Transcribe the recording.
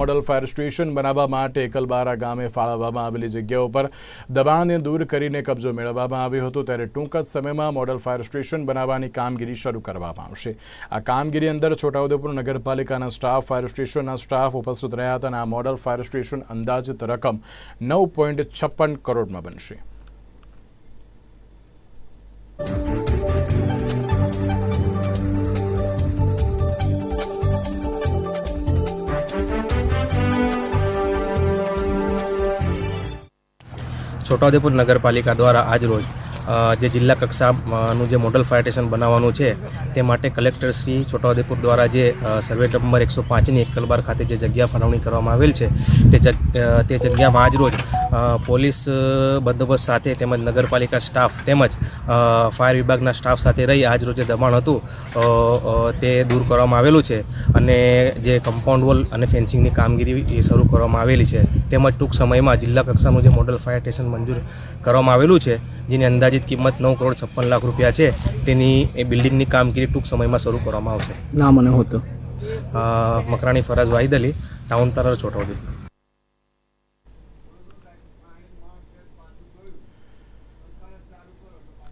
Model fire station બનાવવા માટે એકલબારા ગામે ફાળવવામાં આવેલી જગ્યાઓ પર દબાણને દૂર કરીને કબજો મેળવવામાં આવ્યો હતો ત્યારે ટૂંક જ સમયમાં મોડલ ફાયર સ્ટેશન બનાવવાની કામગીરી શરૂ કરવામાં આવશે. આ કામગીરી અંદર છોટાઉદેપુર નગરપાલિકાના સ્ટાફ, ફાયર સ્ટેશનના સ્ટાફ ઉપસ્થિત રહ્યા હતા અને આ મોડલ ફાયર સ્ટેશન અંદાજિત રકમ નવ પોઈન્ટ છપ્પન કરોડમાં બનશે. છોટાઉદેપુર નગરપાલિકા દ્વારા આજરોજ જે જિલ્લા કક્ષાનું જે મોડલ ફાયર સ્ટેશન બનાવવાનું છે, તે માટે કલેક્ટર શ્રી છોટાઉદેપુર દ્વારા જે સર્વે નંબર એકસો પાંચની એકલબાર ખાતે જે જગ્યા ફાળવણી કરવામાં આવેલ છે, તે તે જગ્યામાં આજરોજ પોલીસ બંદોબસ્ત સાથે તેમજ નગરપાલિકા સ્ટાફ તેમજ ફાયર વિભાગના સ્ટાફ સાથે રહી આજરોજ જે દબાણ હતું. તે દૂર કરવામાં આવેલું છે અને જે કમ્પાઉન્ડ વોલ અને ફેન્સિંગની કામગીરી એ શરૂ કરવામાં આવેલી છે. તેમજ ટૂંક સમયમાં જિલ્લા કક્ષાનું જે મોડલ ફાયર સ્ટેશન મંજૂર કરવામાં આવેલું છે જેની અંદાજિત કિંમત નવ કરોડ છપ્પન લાખ રૂપિયા છે. તેની એ બિલ્ડિંગની કામગીરી ટૂંક સમયમાં શરૂ કરવામાં આવશે. નામ અને હોતો મકરાણી ફરજ વાહિદ અલી ટાઉન પ્લાનર છોટાઉદેપુર